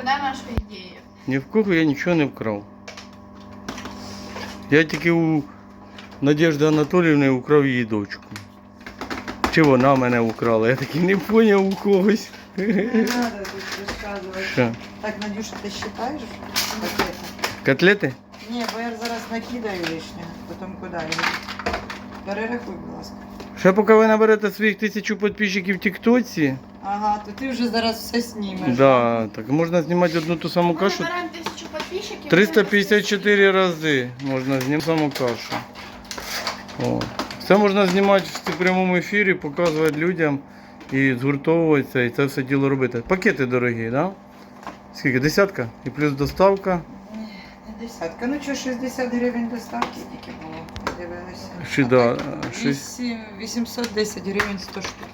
краде наші ідеї. Ні в кого я нічого не вкрав. Я тільки у Надежди Анатоліївни украв її дочку. Чи вона мене украла? Я такий не поняв у когось. Не треба тут розказувати. Що? Так, Надюша, ти считаєш пакети? Котлети? Ні, бо я зараз накидаю лишнього, потім куди. Перерахуй, будь ласка. Ще поки ви наберете своїх тисячу підписчиків в Тіктоці, Ага, то ти вже зараз все знімеш. да, так можна знімати одну ту саму Ми кашу. наберемо тисячу підписчиків. 354 рази можна знімати саму кашу. О. Це можна знімати в прямому ефірі, показувати людям і згуртовуватися, і це все діло робити. Пакети дорогі, да? Скільки? Десятка? І плюс доставка. Ні, не десятка. Ну що, 60 гривень доставки тільки було. Дивилися. А да, так 810 гривень 100 штук.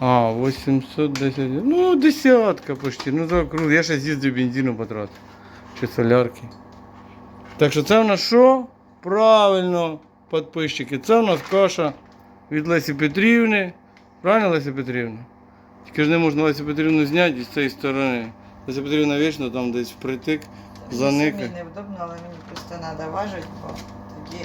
А, 810. Ну, десятка почти. Ну, так круто. Я ще з'їздив бензину потратив. Чи солярки. Так що це в нас що? Правильно, підписчики. Це в нас каша від Лесі Петрівни. Правильно, Леся Петрівна? Тільки ж не можна Лесю Петрівну зняти з цієї сторони. Леся Петрівна вічно там десь впритик, Мені заникає. самі невдобно, але мені просто треба важити, бо тоді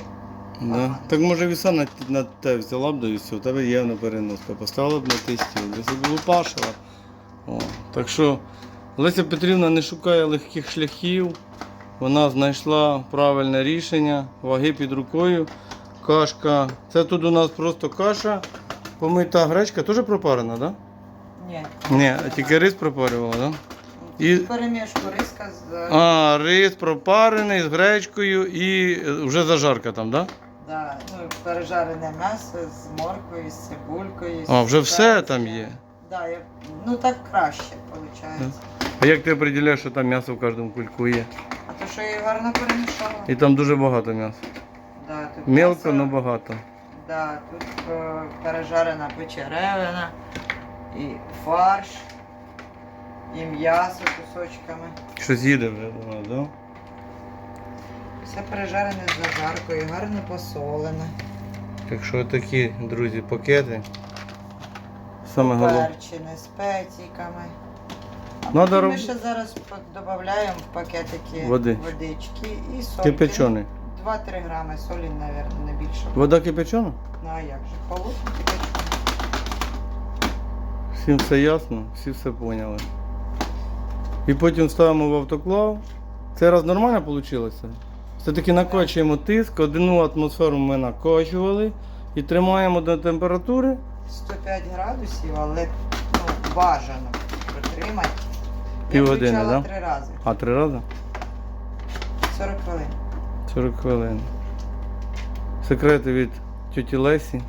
Да. Так може віса на, на те взяла б до вісу, у тебе є на переноска. Поставила б на той стіл, десь лупашила. О. Так що Леся Петрівна не шукає легких шляхів. Вона знайшла правильне рішення, ваги під рукою. Кашка. Це тут у нас просто каша. Помита гречка теж пропарена, так? ні. Да? Ні, тільки рис пропарювала, так? І- І... Перемішку риска з А, рис пропарений з гречкою і е, вже зажарка там, так? Да? Да, ну, пережарене м'ясо з морквою, з цибулькою. з А, вже все там є. Да, я... Ну так краще виходить. А як ти определяєш, що там м'ясо в кожному кульку є? А то що я її гарно перемішала. І там дуже багато м'яса. Да, тут Мелко, м'ясо, але багато. Да, тут е, пережарена печеревина, і фарш, і м'ясо кусочками. Щось їде вже до нас, да? Все пережарене з зажаркою, гарно посолене. Так що такі, друзі, пакети. Саме головне. Поперчене спеційками. А Надо потім роб- ми ще зараз додаємо в пакетики Води. водички і соль. Кипячений. 2-3 грами солі, мабуть, не більше. Вода кипячена? Ну а як же? Холодно кипячений. Всім все ясно, всі все поняли. І потім ставимо в автоклав. Цей раз нормально вийшло? Все-таки накочуємо тиск, одну атмосферу ми накочували і тримаємо до температури. 105 градусів, але ну, бажано протримати. Півгодини, Я включала да? три рази. А три рази? 40 хвилин. 40 хвилин. Секрети від тьоті Лесі.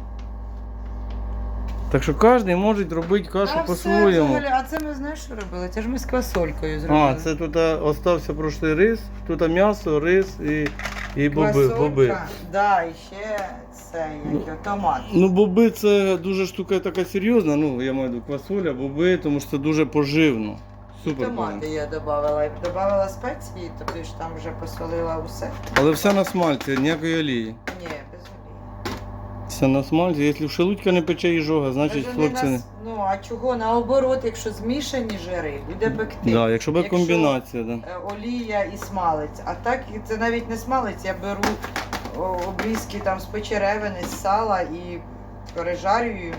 Так що кожен може робити кашу Та все по-своєму. взагалі, А це ми знаєш, що робили? Це ж ми з квасолькою зробили. А, це тут а, остався прошлий рис, тут а, м'ясо, рис і, і боби. Квасолька, боби. Да, і ще це, Ну, як його, томат. Ну, боби це дуже штука така серйозна. Ну, я маю квасоля, боби, тому що це дуже поживно. Супер. Томати поживно. я додавала. І додавала спеції, тобто ж там вже посолила усе. Але все на смальці, ніякої олії. Ні. Все на смальці. Якщо в шелудька не пече їжога, значить хлопці не нас- Ну, а чого? Наоборот, якщо змішані жири, буде пекти. Да, якщо буде Якщо- комбінація, да. Е, олія і смалець. А так і це навіть не смалець, я беру о, обрізки там з печеревини, з сала і пережарюю.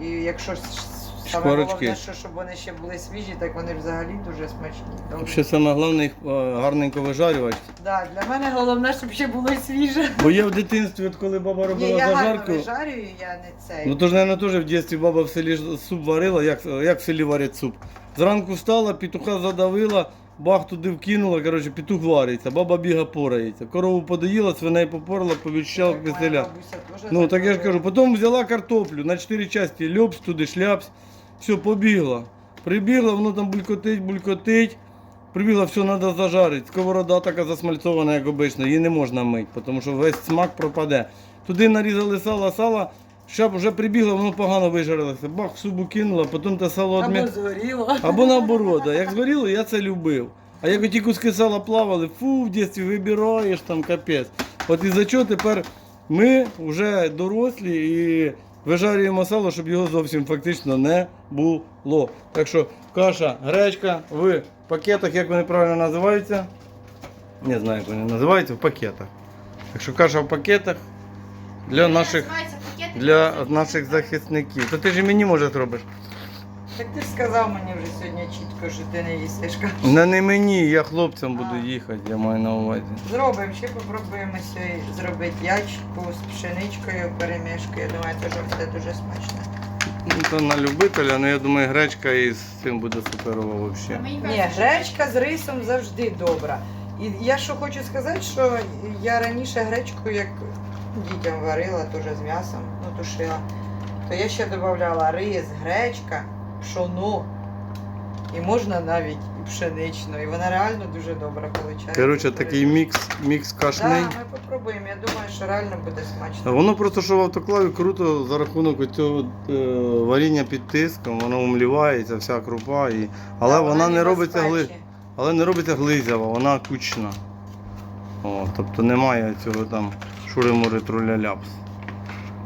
І якщо с- саме Шкварочки. головне, що щоб вони ще були свіжі, так вони взагалі дуже смачні. Добре. Ще саме головне їх е, гарненько вижарювати. Да, для мене головне, щоб ще було свіже. Бо я в дитинстві, от коли баба Ні, робила я гарно зажарку. вижарюю, я не цей. Ну то ж, мабуть, теж в дитинстві баба в селі ж суп варила, як, як в селі варять суп. Зранку встала, петуха задавила, бах туди вкинула, коротше, петух вариться, баба біга порається. Корову подоїла, свиней попорла, повіщала Так моя веселя. бабуся теж Ну так я ж кажу, потім взяла картоплю на чотири частини, льопс туди, шляпс, все, побігла. Прибігла, воно там булькотить, булькотить. Прибігла, все треба зажарити. Сковорода така засмальцована, як обично, її не можна мити, тому що весь смак пропаде. Туди нарізали сало, сало, щоб вже прибігла, воно погано вижарилося. Бах, в субу кинула, потім те сало Або одне. згоріло. Або наоборот, як згоріло, я це любив. А як оті куски сала плавали, фу, в дитинстві вибираєш там капець. От із-за чого тепер ми вже дорослі і вижарюємо сало, щоб його зовсім фактично не було. Так що каша, гречка в пакетах, як вони правильно називаються? Не знаю, як вони називаються, в пакетах. Так що каша в пакетах для наших, для наших захисників. То ти ж і мені може зробиш. Так ти ж сказав мені вже сьогодні чітко, що ти не їсиш кашу. Не, не мені, я хлопцям буду А. їхати, я маю на увазі. Зробимо, ще попробуємо сьогодні зробити ячку з пшеничкою, перемішку. Я думаю, теж буде дуже смачно. Ну, то на любителя, але я думаю, гречка із цим буде суперово взагалі. Ні, гречка з рисом завжди добра. І я що хочу сказати, що я раніше гречку, як дітям варила, теж з м'ясом, ну тушила, то я ще додавала рис, гречка, пшоно. І можна навіть і пшеничну. І вона реально дуже добра виходить. Коротше, такий мікс, мікс кашний. Так, ми попробуємо. Я думаю, що реально буде смачно. Воно просто що в автоклаві круто за рахунок цього е, варіння під тиском, воно умлівається, вся крупа, і... але Да, вона, не робиться гли... але не робиться глизява, вона кучна. О, тобто немає цього там шури-мури труля-ляпс.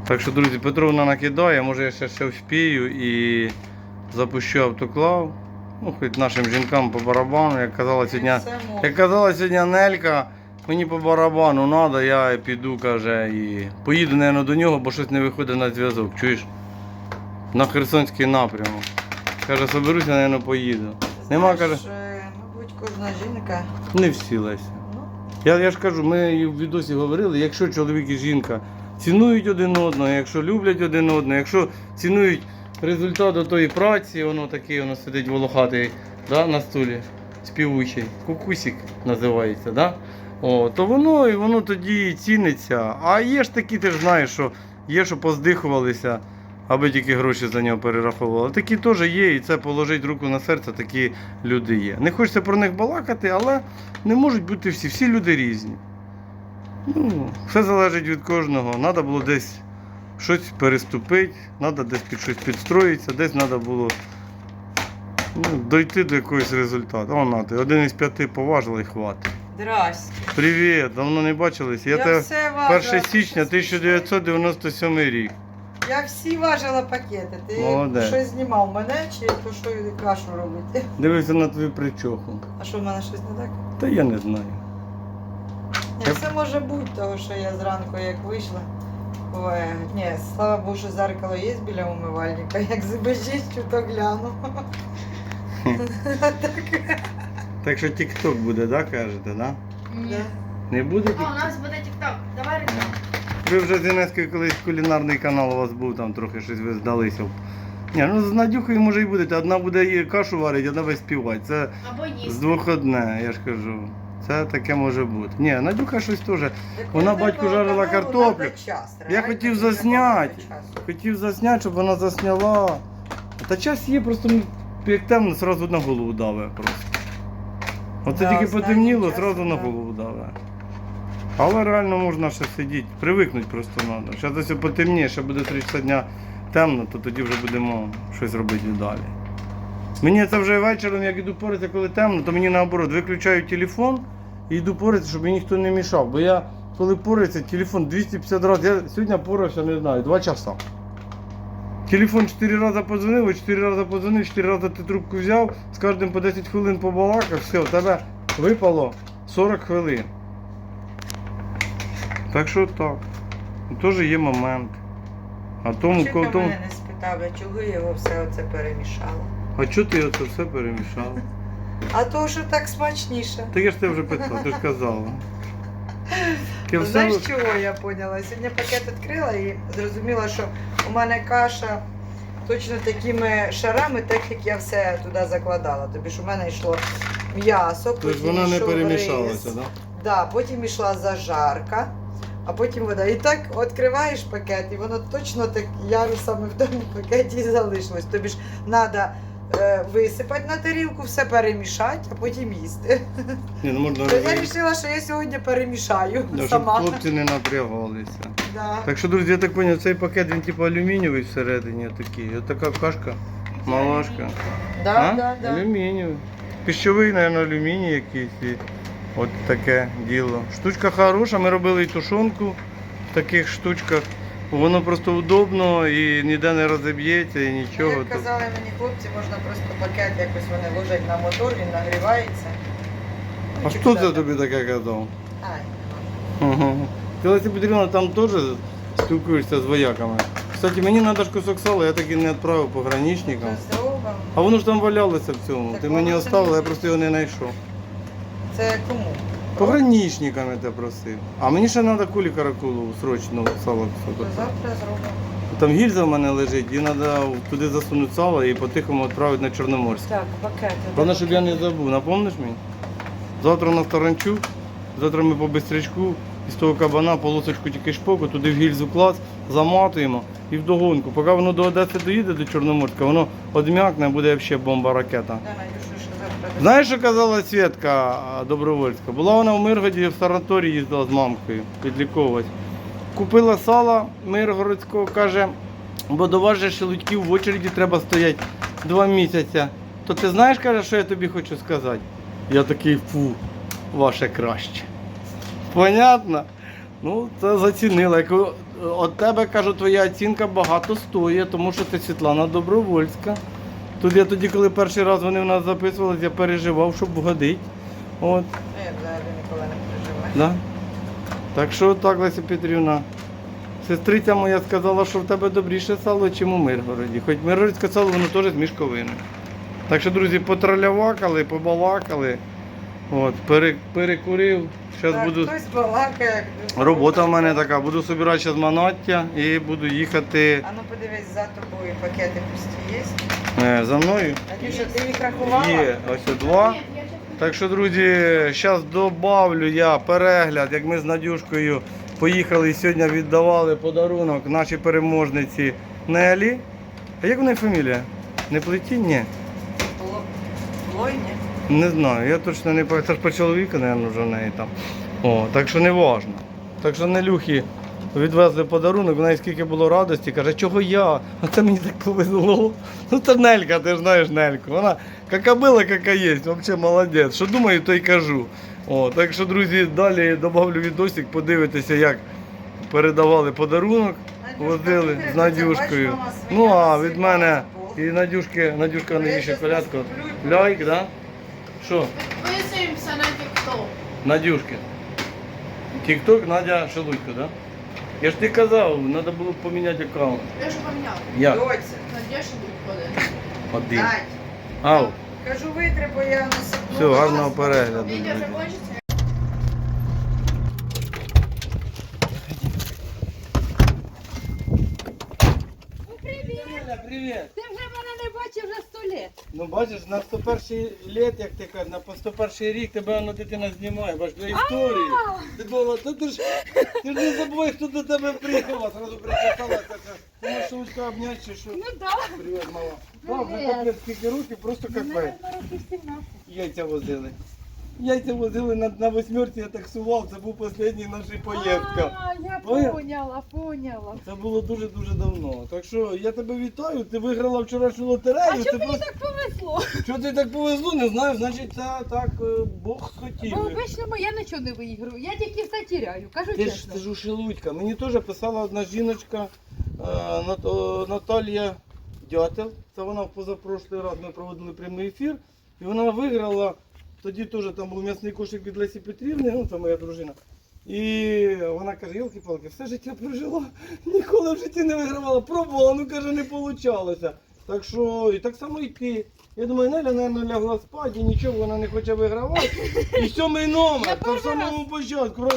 Так що, друзі, Петровна накидає, може я ще ще вспію і запущу автоклав. Ну, хоч нашим жінкам по барабану, як казала сьогодні. Як казала сьогодні Нелька, мені по барабану треба, я піду, каже, і поїду, мабуть, до нього, бо щось не виходить на зв'язок. Чуєш? На Херсонський напрямок. Каже, соберуся, мабуть, поїду. Нема, каже. е, Мабуть, кожна жінка. Не всі Леся. Ну, Я, я ж кажу, ми в відосі говорили, якщо чоловік і жінка цінують один одного, якщо люблять один одного, якщо цінують результат тої праці, воно такий, воно сидить волохатий да, на столі, співучий, кукусик називається, да? О, то воно і воно тоді і ціниться. А є ж такі, ти ж знаєш, що є, що поздихувалися, аби тільки гроші за нього перераховували. Такі теж є, і це положить руку на серце, такі люди є. Не хочеться про них балакати, але не можуть бути всі. Всі люди різні. Ну, все залежить від кожного. Треба було десь щось переступити, треба десь під щось підстроїтися, десь треба було ну, дойти до якогось результату. О, на ти, один із п'яти поважили і хватить. здрасте. Привіт, давно не бачились. Я, все важила. 1 січня 1997 рік. Я всі важила пакети. Ти Молодець. щось знімав мене чи то що кашу робити? Дивився на твою причоху. А що в мене щось не так? Та я не знаю. Ні, Я- все може бути, того що я зранку як вийшла. Ой, ні, слава Богу, що зеркало є біля умивальника. Як чищу, то гляну. Так що тік-ток буде, да, кажете, да? Ні. Не буде О, у нас буде тік-ток. Давай рекламу. Ви вже з Інескою колись кулінарний канал у вас був, там трохи щось ви здалися. Ні, ну з Надюхою може і будете. Одна буде її кашу варити, одна буде співати. Це Або з двох одне, я ж кажу. Це таке може бути. Ні, Надюха щось теж. Вона батьку жарила картоплю. Я хотів засняти. Хотів засняти, щоб вона засняла. Та час є, просто як темно, одразу на голову даве просто. Оце Да, тільки потемніло, одразу на голову даве. Але реально можна ще сидіти, привикнути просто треба. Зараз ось потемніє, ще буде 3 часа дня темно, то тоді вже будемо щось робити далі. Мені це вже вечором, як іду поритися, коли темно, то мені наоборот виключаю телефон і йду поритися, щоб мені ніхто не мішав. Бо я коли пориться, телефон 250 разів. Я сьогодні порався, не знаю, 2 часа. Телефон 4 рази подзвонив, 4 рази подзвонив, 4 рази ти трубку взяв, з кожним по 10 хвилин побалакав, все, в тебе випало 40 хвилин. Так що так. Теж є момент. А тому, коли ти тому. мене не спитав, я чого його все оце перемішала? А чого ти оце все перемішав? А то, що так смачніше. Та я ж тебе вже питав, ти ж казала. Я все... Знаєш чого я поняла? Сьогодні пакет відкрила і зрозуміла, що у мене каша точно такими шарами, так як я все туди закладала. Тобі ж у мене йшло м'ясо, Тобто потім вона не йшов перемішалася, рис, так? да, потім йшла зажарка, а потім вода. І так відкриваєш пакет, і воно точно так ярусами в тому пакеті і залишилось. Тобі ж треба висипати на тарілку, все перемішати, а потім їсти. Ні, ну можна То я вирішила, що я сьогодні перемішаю да, щоб сама. хлопці не напрягалися. Да. Так що, друзі, я так зрозумів, цей пакет він типу алюмінієвий всередині такий. Ось така кашка, малашка. Да, а? да, да. Алюмінієвий. Пищовий, мабуть, алюміній якийсь. І от таке діло. Штучка хороша, ми робили і тушонку в таких штучках. Воно просто удобно і ніде не розіб'ється і нічого. Як казали мені хлопці, можна просто пакет якось вони ложать на мотор, він нагрівається. Ну, А хто це тобі таке казав? Ай, Ага. Ти Петрівна там теж спілкуєшся з вояками. Кстати, мені треба ж кусок сала, я так і не відправив пограничникам. А воно ж там валялося в цьому. Так Ти мені оставила, я просто його не знайшов. Це кому? Пограничниками те просив. А мені ще треба кулі каракулу срочно сало То завтра зробимо. Там гільза в мене лежить, і треба туди засунути сало і по-тихому відправити на Чорноморськ. Так, пакети. Головне, щоб я не забув, напомниш мені? Завтра на Таранчук, завтра ми по бистрячку, із того кабана полосочку тільки шпоку, туди в гільзу клас, заматуємо і вдогонку. Поки воно до Одеси доїде до Чорноморська, воно одм'якне, буде взагалі бомба ракета. Да, Надюша, що завтра. Знаєш, що казала Свєтка Добровольська? Була вона в Миргоді в санаторії їздила з мамкою підліковувати. Купила сала Миргородського, каже, бо до вас же в очереді треба стояти два місяці. То ти знаєш, каже, що я тобі хочу сказати? Я такий фу, ваше краще. Понятно? Ну, це зацінила. От тебе кажу, твоя оцінка багато стоїть, тому що ти Світлана Добровольська. Тут я тоді, коли перший раз вони в нас записувалися, я переживав, щоб вгодити. От, Ну, Я взагалі ніколи не переживаю. да. Так що так, Леся Петрівна. Сестриця моя сказала, що в тебе добріше сало, ніж у Миргороді. Хоч Миргородське сало, воно теж з мішковини. Так що, друзі, потралявакали, побалакали. От, пере, перекурив. Зараз Так, буду. Хтось балакає. Робота в мене така. Буду собирати зараз манаття і буду їхати А ну подивись, за тобою пакети пусті є. е, за мною. Надюша, ти їх рахувала? Є ось два. Так що, друзі, зараз добавлю я перегляд, як ми з Надюшкою поїхали і сьогодні віддавали подарунок нашій переможниці Нелі. А як в неї фамілія? Не Плетінь? Ні. Не знаю, я точно не пам'ятаю. Це ж по чоловіку, мабуть, вже в неї там. О, так що не важно. Так що Нелюхі відвезли подарунок, в неї скільки було радості, каже, чого я? А це мені так повезло. Ну це Нелька, ти ж знаєш Нельку. Вона яка була, яка є, взагалі молодець. Що думаю, то й кажу. О, так що, друзі, далі добавлю відосик, подивитися, як передавали подарунок, возили з Надюшкою. Ну а від мене і Надюшки, Надюшка навіщо колядку. Ляйк, да? Що? Підписуємося на TikTok. Надюшки. Тік-ток Надя Шелудько, да? Я ж ти казав, треба було поміняти аккаунт. Я ж поміняв. Як? Доця, Надіжда буде. Один. Надь, Ау. кажу, витри, бо я на секунду. Все, гарного перегляду. Відео вже друзі. кончиться. Привіт. Ти Ну бачиш, на 101 літ, як ти кажеш, на 101 рік тебе воно дитина знімає, бачиш, для історії. Ти думала, та ти ж ти ж не забуває, хто до тебе приїхала, сразу причесалася. Ти можеш Шелудька обняти чи що? Ну так. Привіт, мала. Так, вже капець скільки років, просто капець. Років 17. Яйця возили. Яйця возили на, на восьмерці, я таксував, це був останній наша поїздка. А, я Поняв? поняла, поняла. Це було дуже-дуже давно. Так що я тебе вітаю, ти виграла вчорашню А лотерею. чому Це мені просто... так повезло? Що ти так повезло, не знаю, значить це так е, Бог хотів. Бо обично я нічого не виіграю. Я тільки все тіряю, кажу Ти ж чесно. ти ж ушелудька. Мені теж писала одна жіночка е, Нат- о, Наталія Дятел. Це вона в позапрошлий раз ми проводили прямий ефір. І вона виграла. Тоді теж там був м'ясний кошик від Лесі Петрівни, ну це моя дружина. І вона каже, йолки-палки, все життя прожила, ніколи в житті не вигравала, пробувала, ну каже, не вийшло. Так що, і так само і ти. Я думаю, Неля, мабуть, лягла спати, і нічого вона не хоче вигравати. І сьомий номер, на самому початку.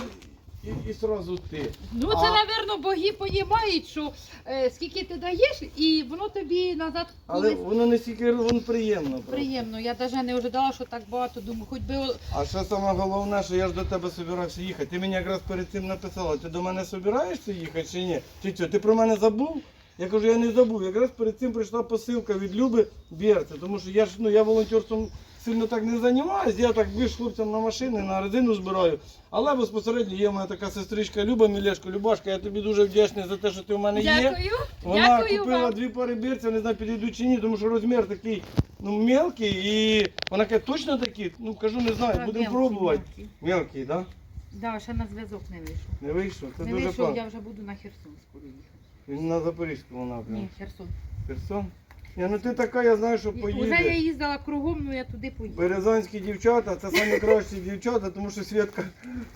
І, і сразу ти. Ну це, А- напевно, боги понімають, що е, скільки ти даєш, і воно тобі назад Але колись воно не стільки воно приємно. просто. приємно. Я навіть не ожидала, що так багато. Думаю, хоч би о- А ще саме головне, що я ж до тебе собирався їхати. Ти мені якраз перед цим написала, ти до мене собираєшся їхати чи ні? Чи що, ти про мене забув? Я кажу, я не забув. Якраз перед цим прийшла посилка від Люби Берце, тому що я ж ну я волонтерством сильно так не займаюся, я так більш хлопцям на машини, на резину збираю. Але безпосередньо є в мене така сестричка Люба Мілешко. Любашка, я тобі дуже вдячний за те, що ти в мене є. Дякую. Вона Дякую купила вам. дві пари бірців, не знаю, підійдуть чи ні, тому що розмір такий ну, мелкий. І вона каже, точно такі? Ну кажу, не знаю, Так, будемо мелкий, пробувати. мелкий. Мелкий, так? Да, ще на зв'язок не вийшов. Не вийшов. Це Не дуже вийшов, класно. я вже буду на Херсон скоро їхати. Він на Запорізькому напрямку. Ні, Херсон. Херсон? Ні, ну ти така, я знаю, що Уже я їздила кругом, ну я туди поїду. Березанські дівчата, це самі кращі дівчата, тому що Свєтка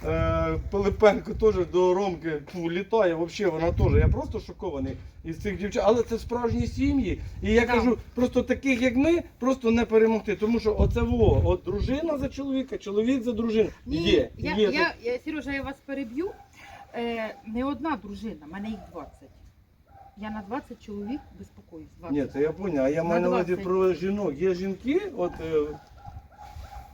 е, Пилипенко теж до Ромки фу, літає, взагалі вона теж. Я просто шокований із цих дівчат. Але це справжні сім'ї. І я Да. кажу, просто таких, як ми, просто не перемогти. Тому що оце во, от дружина за чоловіка, чоловік за дружину. Ні, є, я, є. я, я, Сережа, я вас переб'ю. Е, не одна дружина, в мене їх 20. Я на 20 чоловік безпокоюсь. 20. Ні, це я поняв. А я маю на увазі 20. про жінок. Є жінки, от. е,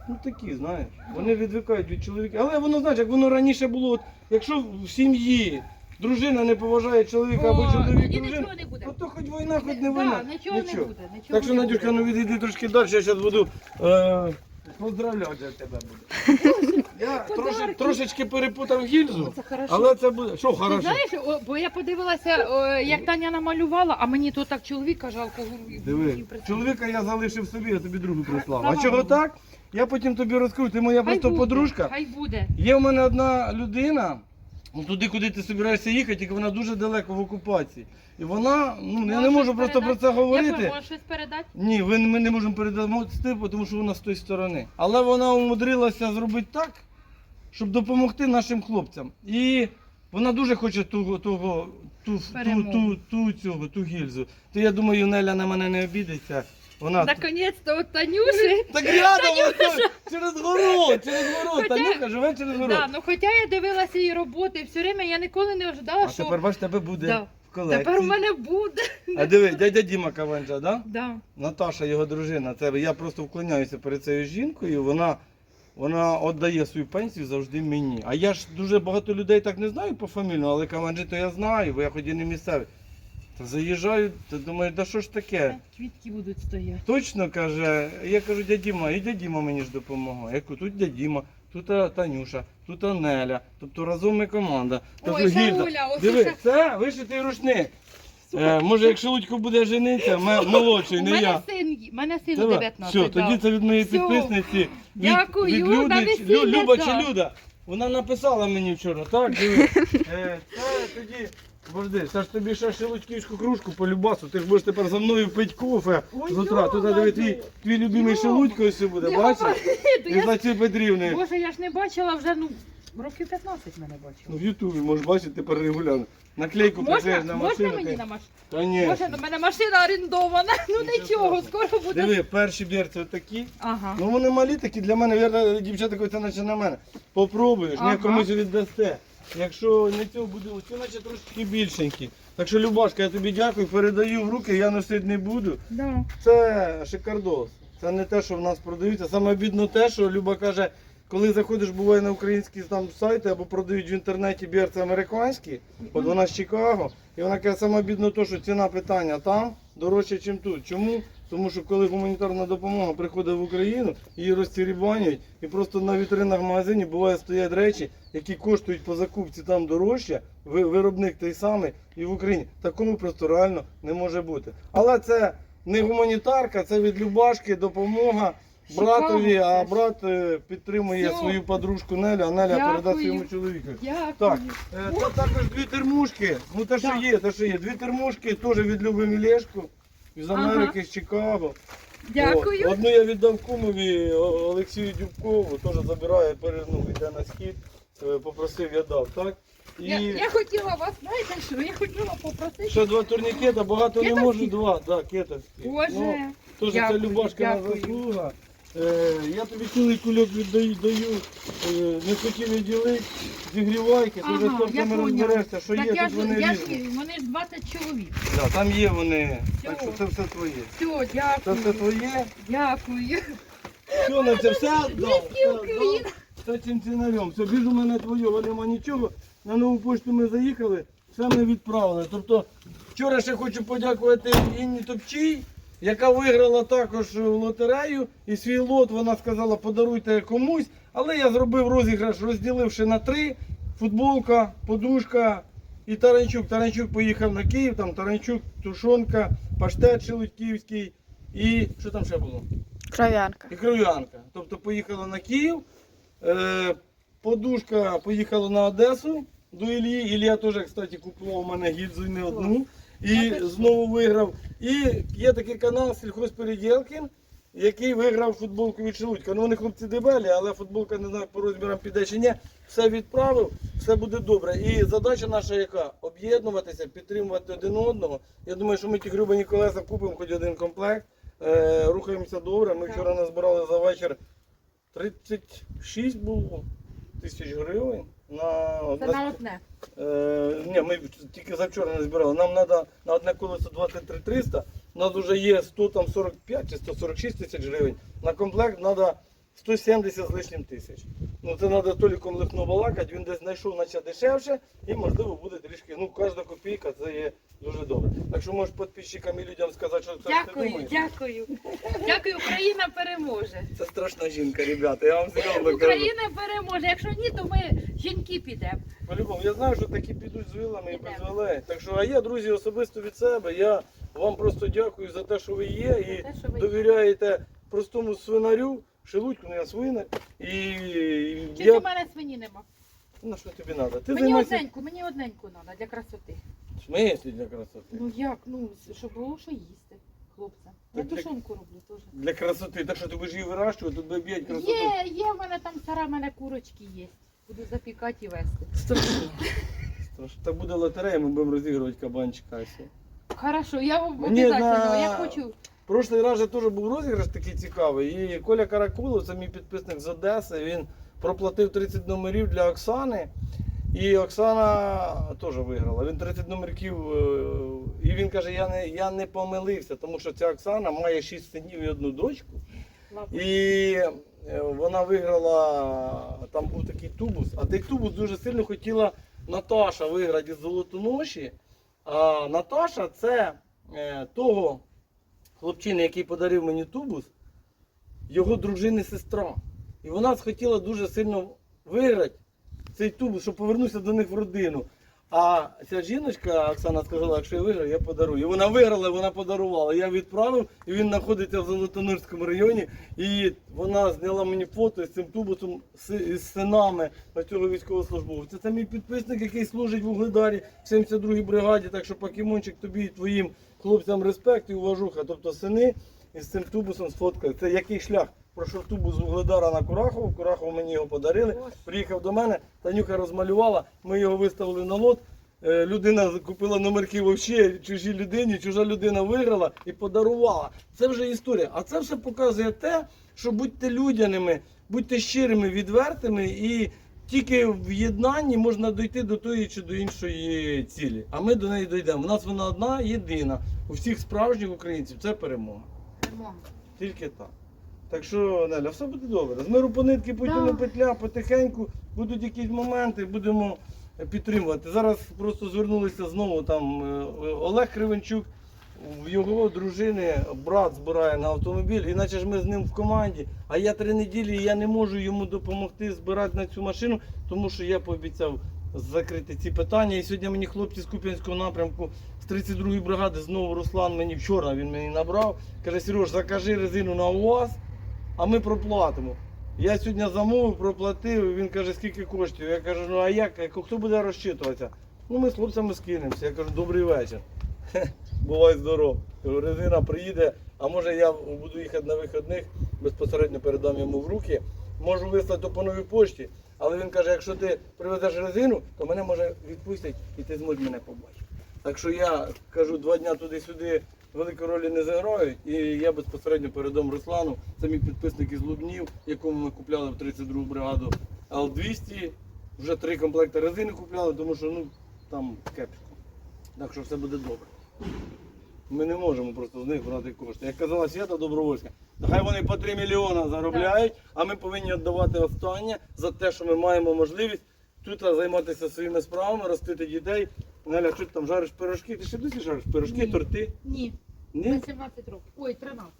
Ну такі, знаєш, вони відвикають від чоловіка. Але воно, знаєш, як воно раніше було, от, якщо в сім'ї дружина не поважає чоловіка або О, чоловік тоді дружину, нічого не буде. ну то хоч війна, хоч не Да, війна. нічого, не буде. Нічого Так що, не Надюшка, ну відійди трошки далі, я зараз буду е, поздравляти тебе буду. Я трошки, трошечки перепутав гільзу, Це хорошо. але це буде. Що Ти хорошо? знаєш, о, бо я подивилася, о, як Таня намалювала, а мені то так чоловіка жалко. Диви, чоловіка я залишив собі, я тобі другу прислав. А чого так? Я потім тобі розкажу, ти моя Хай просто буде, подружка. Хай буде. Є в мене одна людина, ну, туди, куди ти збираєшся їхати, тільки вона дуже далеко в окупації. І вона, ну я не Можеш можу просто про передати? це говорити. Я можу щось передати? Ні, ви, ми не можемо передати, тому що вона з тої сторони. Але вона умудрилася зробити так, щоб допомогти нашим хлопцям. І вона дуже хоче ту, того, ту, ту, Перемогу. ту, ту, цього, ту гільзу. То я думаю, Неля на мене не обідеться. Вона Наконець-то от Танюші. так рядом ось, через город, через город. Хоча- Танюха живе через город. Да, ну хоча я дивилася її роботи, все время я ніколи не ожидала, А що тепер бач, тебе буде Да. в колекції. тепер в мене буде. А диви, дядя Діма Каванджа, да? Да. Наташа, його дружина, це я просто вклоняюся перед цією жінкою. Вона, вона віддає свою пенсію завжди мені. А я ж дуже багато людей так не знаю по фамілію, але Каванджі то я знаю, бо я хоч і не місцевий. Та заїжджаю, та думаю, да що ж таке? Квітки будуть стояти. Точно каже, я кажу, дядя Діма, і дядя Діма мені ж допомагає. Я кажу, тут дядя Діма, тут Танюша, тут Неля, тобто разом ми команда. Ой, Гільда, Сауля, ось Диви, це- це вишитий рушник. Е, може, якщо Лудько буде жениться, ме- молодший, У не мене я. син, мене сину Давай. 19. Все, тоді це від моєї підписниці. Від, Дякую, від Люди, чи- весілля, Лю- Люба да. чи Люда. Вона написала мені вчора, так? Диви. Е, це тоді. Божди, це ж тобі ще шелудьківську кружку по любасу. Ти ж будеш тепер за мною пити кофе з утра. Тут диви, твій, твій любимий шелудько ось буде, бачиш? я- Петрівни. Боже, я ж не бачила вже, ну, років 15 мене Ну, в Ютубі можеш бачити тепер регулярно. Наклейку Можна, приклеїш на можна машину. мені на машину? Та ні. Боже, на мене машина орендована. Ну нічого, скоро буде. Диви, перші берці отакі. Ага. Ну вони малі такі, для мене, вірно, дівчата кажуть, це наче на мене. Попробуєш, Ага. не комусь віддасте. Якщо не цього буде, оці наче трошки більшенькі. Так що, Любашка, я тобі дякую, передаю в руки, я носити не буду. Да. Це шикардос. Це не те, що в нас продається. Саме бідно те, що Люба каже, коли заходиш, буває на українські там сайти або продають в інтернеті бірці американські, от вона з Чикаго, і вона каже, саме бідно те, що ціна питання там дорожче, ніж тут. Чому? Тому що коли гуманітарна допомога приходить в Україну, її розтірібанюють, і просто на вітринах магазині буває стоять речі, які коштують по закупці там дорожче, ви- виробник той самий, і в Україні. Такому просто реально не може бути. Але це не гуманітарка, це від Любашки допомога братові, а брат е, підтримує Всьо. свою подружку Нелю, а Неля Дякую. передасть своєму чоловіку. Дякую. Так, е, це також дві термушки. Ну те, що Так. є, те, що є. Дві термушки теж від Люби. З Ага. Америки, з Чикаго. Дякую. От. Одну я віддав кумові О- Олексію Дюбкову, теж забирає, пере- ну, йде на схід, е, попросив, я дав, так? І Я, я хотіла вас, знаєте що, я хотіла попросити. ще два турнікета, багато не Кетовські? можу, два, так, кетовські. Боже, Ну, Тож це Дякую, Любашкина дякую. заслуга. Е, я тобі цілий кульок віддаю, даю, е, не хотів і ділити, зігрівайки, ти вже з хлопцями розберешся, що так є, я тут ж, вони я ж, різні. вони ж 20 чоловік. Да, там є вони, так що це все твоє. Все, Це дякую. все твоє, Дякую. все на це все. Низький все. Це цінцинарем. Все, біж у мене твоє, нема нічого. На нову пошту ми заїхали, все ми відправили. Тобто, вчора ще хочу подякувати Інні Топчій, яка виграла також в лотерею. І свій лот вона сказала, подаруйте комусь. Але я зробив розіграш, розділивши на три: футболка, подушка і Таранчук. Таранчук поїхав на Київ, там Таранчук, тушонка, паштет шелудьківський. І що там ще було? Кров'янка. і кров'янка. Тобто поїхала на Київ, е, подушка поїхала на Одесу, до Іллі. Ілля теж, кстати, купував у мене гільзу і не одну. І знову виграв. І є такий канал Сільхозпереділкін, який виграв футболку від Шелудька. Ну вони хлопці дебелі, але футболка не знаю по розмірам піде чи ні. Все відправив, все буде добре. І задача наша яка? Об'єднуватися, підтримувати один одного. Я думаю, що ми ті грюбані колеса купимо хоч один комплект. Е, рухаємося добре. Ми вчора назбирали за вечір 36 було тисяч гривень. На, Це на одне. Е, ні, ми тільки завчора не збирали. Нам треба на одне колесо 23 300. У нас вже є 145 чи 146 тисяч гривень. На комплект треба 170 з лишнім тисяч. Ну це треба Толіком лихно балакати, він десь знайшов наче дешевше і можливо буде трішки. Ну, кожна копійка це є дуже добре. Так що можеш підписчикам і людям сказати, що це ти Дякую, думаєш. дякую. Дякую, Україна переможе. Це страшна жінка, ребята. Я вам серйозно кажу. Україна переможе. Якщо ні, то ми жінки підемо. По-любому, я знаю, що такі підуть з вилами і без Підемо. вилей. Так що, а я, друзі, особисто від себе, я вам просто дякую за те, що ви є, і те, що ви є. довіряєте простому свинарю, шелудьку, ну я свинар. І Чи я... у мене свині нема? Ну, що тобі треба? Ти Мені займайся... одненьку, мені одненьку треба для красоти. Смислі для красоти? Ну як? Ну, щоб було що їсти, хлопцям. Я Так для- тушонку роблю теж. Для красоти. Так що ти будеш її вирощувати, тут буде б'ять красоту. Є, є в мене там стара, в мене курочки є. Буду запікати і вести. Страшно. Страшно. Так буде лотерея, ми будемо розігрувати кабанчика. все. Хорошо, я вам Мені обов'язково, на- я хочу. Прошлий раз же теж був розіграш такий цікавий. І Коля Каракулов, це мій підписник з Одеси, він проплатив 30 номерів для Оксани. І Оксана теж виграла. Він 30 номерків. е, І він каже: я не, я не помилився, тому що ця Оксана має 6 синів і одну дочку. І е, вона виграла, там був такий тубус, а той тубус дуже сильно хотіла Наташа виграти із золотоноші. А Наташа це е, того хлопчини, який подарив мені тубус, його дружини сестра. І вона схотіла дуже сильно виграти цей тубус, щоб повернутися до них в родину. А ця жіночка, Оксана сказала, якщо я виграю, я подарую. І вона виграла, вона подарувала. Я відправив, і він знаходиться в Золотонорському районі. І вона зняла мені фото з цим тубусом з, з синами на цього військовослужбовця. Це мій підписник, який служить в Угледарі в 72-й бригаді. Так що покемончик тобі і твоїм хлопцям респект і уважуха. Тобто сини із цим тубусом сфоткали. Це який шлях? Пройшов тубус з Угледара на Курахову. Курахову мені його подарили. Приїхав до мене, Танюка розмалювала, ми його виставили на лот. Е, Людина купила номерки вовче чужій людині, чужа людина виграла і подарувала. Це вже історія. А це все показує те, що будьте людяними, будьте щирими, відвертими і тільки в єднанні можна дойти до тої чи до іншої цілі. А ми до неї дійдемо. У нас вона одна, єдина. У всіх справжніх українців це перемога. Перемога. Тільки так. Так що, Неля, все буде добре. З миру по нитки, потім Да. петля, потихеньку будуть якісь моменти, будемо підтримувати. Зараз просто звернулися знову там е, Олег Кривенчук, в його дружини брат збирає на автомобіль, іначе ж ми з ним в команді. А я три неділі і я не можу йому допомогти збирати на цю машину, тому що я пообіцяв закрити ці питання. І сьогодні мені хлопці з Куп'янського напрямку з 32-ї бригади знову Руслан мені вчора він мені набрав. Каже, Сереж, закажи резину на УАЗ, а ми проплатимо. Я сьогодні замовив, проплатив, він каже, скільки коштів. Я кажу, ну а як? Хто буде розчитуватися? Ну ми з хлопцями скинемося. Я кажу, добрий вечір. Бувай здоров. Резина приїде, а може я буду їхати на вихідних, безпосередньо передам йому в руки. Можу вислати по новій пошті, але він каже, якщо ти привезеш резину, то мене може відпустять і ти зможеш мене побачити. Так що я кажу, два дня туди-сюди великої ролі не зіграють. І я безпосередньо передам Руслану. Це мій підписник із Лубнів, якому ми купляли в 32 бригаду Л-200. Вже три комплекти резини купляли, тому що ну там кепсько. Так що все буде добре. Ми не можемо просто з них брати кошти. Як казала Свята Добровольська, нехай вони по 3 мільйони заробляють, а ми повинні віддавати останнє за те, що ми маємо можливість тут займатися своїми справами, ростити дітей. Неля, що ти там жариш пирожки? Ти ще досі жариш пирожки, Ні. торти? Ні, Ні? 18 років. Ой, 13.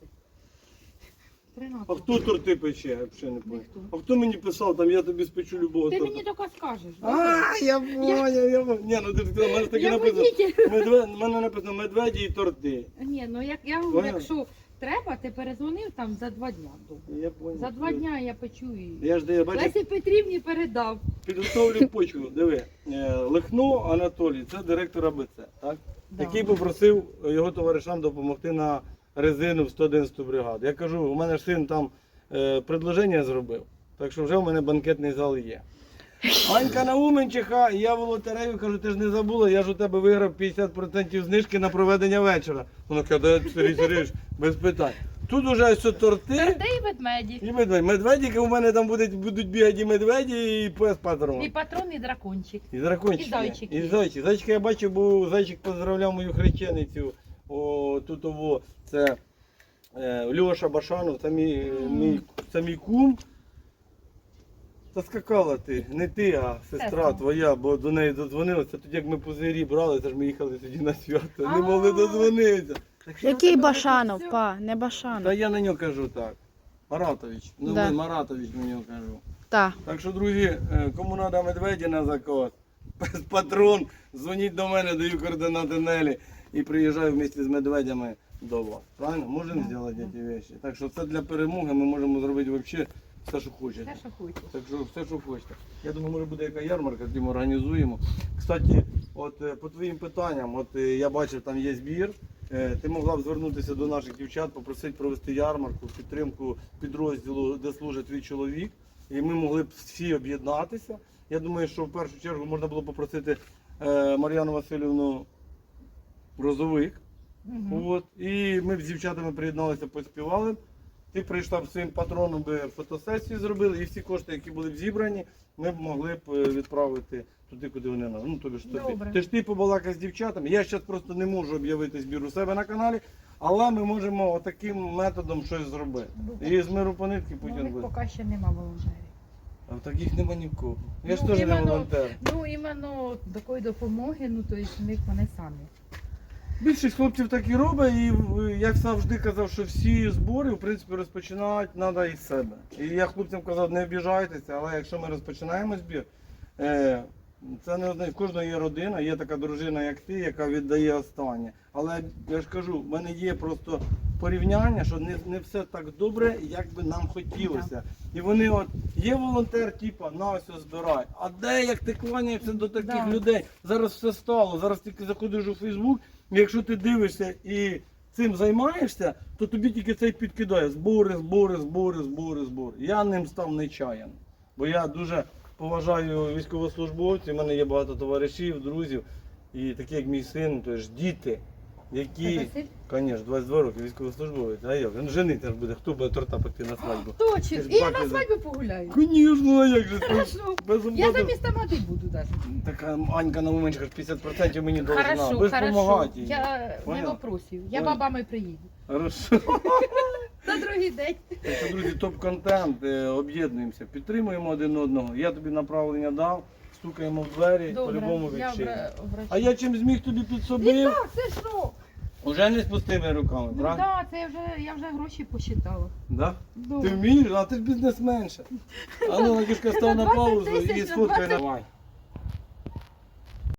13. А хто торти пече? Я взагалі не пам'ятаю. Ніхто. А хто мені писав, там я тобі спечу любого Ти торта? мені тільки скажеш. А, я поняв, я поняв. Ні, ну ти в мене таке Я написано. водитель. Медве... В мене написано медведі і торти. Ні, ну як я говорю, Поняла? якщо треба, ти перезвонив там за два дня. думаю. Я поняв. За два дня я печу і Я ж де, бачиш, Лесі Петрівні передав. підготовлю почву. Диви, е, Лихно Анатолій, це директор АБЦ, так? Да. який попросив його товаришам допомогти на резину в 111 бригаду. Я кажу, у мене ж син там е, предложення зробив, так що вже в мене банкетний зал є. Анька Науменчиха, і я в лотерею кажу, ти ж не забула, я ж у тебе виграв 50% знижки на проведення вечора. Вона каже, Сергій Сергійович, без питань. Тут уже ось торти. Торти і ведмеді. І медведь. Медведики у мене там будуть, будуть бігати і медведі, і пес патрон. І патрон, і дракончик. І дракончики. І зайчики. І зайчик. Зайчика я бачив, бо зайчик поздравляв мою хрещеницю. О, тут ово, це е, Льоша Башанов, це мій, мій, це мій кум. Та скакала ти, не ти, а сестра твоя, бо до неї додзвонилися. Тоді як ми пузирі брали, це ж ми їхали тоді на свято. Не А. могли додзвонитися. Який Башанов, па, не Та Башанов. я на нього кажу так. Маратович. Ну, Да. ми Маратович на нього кажу. Та. Так що, друзі, е, кому треба медведі на заказ, без патрон, дзвоніть до мене, даю координати Нелі і приїжджаю вместе з медведями до вас. Правильно? Можемо зробити ці речі. Так що це для перемоги ми можемо зробити взагалі все, що хочете. Все, що хочеш. Так що все, що хочете. Я думаю, може буде яка ярмарка, тоді ми організуємо. Кстати, от е, по твоїм питанням, от е, я бачив, там є збір. Е, Ти могла б звернутися до наших дівчат, попросити провести ярмарку підтримку підрозділу, де служить твій чоловік. І ми могли б всі об'єднатися. Я думаю, що в першу чергу можна було попросити Мар'яну Васильівну Розовик. Мгм. От, і ми б з дівчатами приєдналися, поспівали. Ти прийшла б своїм патроном би фотосесію зробили, і всі кошти, які були б зібрані, ми б могли б е, відправити туди, куди вони надо. Ну, тобі ж тобі. Добре. Ти ж ти побалакай з дівчатами. Я зараз просто не можу об'явити збір у себе на каналі, але ми можемо отаким методом щось зробити. Добре. І з миру по нитки Путін буде. поки ще нема волонтерів. А таких нема нікого. Я ж Ну, теж не волонтер. Ну, іменно такої допомоги, ну, то в них вони самі. Більшість хлопців так і робить, і е, як завжди казав, що всі збори в принципі розпочинають треба із себе. І я хлопцям казав, не обіжайтеся, але якщо ми розпочинаємо збір, е, це не одне, в кожного є родина, є така дружина, як ти, яка віддає останнє. Але я ж кажу, в мене є просто порівняння, що не, не все так добре, як би нам хотілося. І вони от є волонтер, типа, на ось збирай. А де як ти кланяєшся до таких Да. людей? Зараз все стало. Зараз тільки заходиш у Фейсбук, якщо ти дивишся і цим займаєшся, то тобі тільки цей підкидає збори, збори, збори, збори, збори. Я ним став нечаян. Бо я дуже поважаю військовослужбовців, у мене є багато товаришів, друзів, і такі як мій син, то ж діти, які, звісно, 22 роки військовослужбовець, а як? Він жениться ж буде, хто буде торта пекти на свадьбу. Точно. Ти ж І я баки на за- свадьбу погуляю. Звісно, а як же це? Хорошо. Без Я оплати. замість тамати буду даже. Така Анька на момент 50% мені должна. Хорошо, хорошо. помагати їй. Я не Поняла? вопросів. Я Поняла. бабами приїду. Хорошо. На другий день. Так що, друзі, топ-контент, е, об'єднуємося, підтримуємо один одного. Я тобі направлення дав, стукаємо в двері, Добре. по-любому Я обра- обращаюсь. А я чим зміг тобі підсобив, так, це що? уже не з пустими руками, Ну правда? так, це я вже, я вже гроші посчитала. Да? Ну. Ти вмієш, а ти ж бізнесменша. А ну, Надюшка, став на 20 паузу і на сфоткай на. Давай.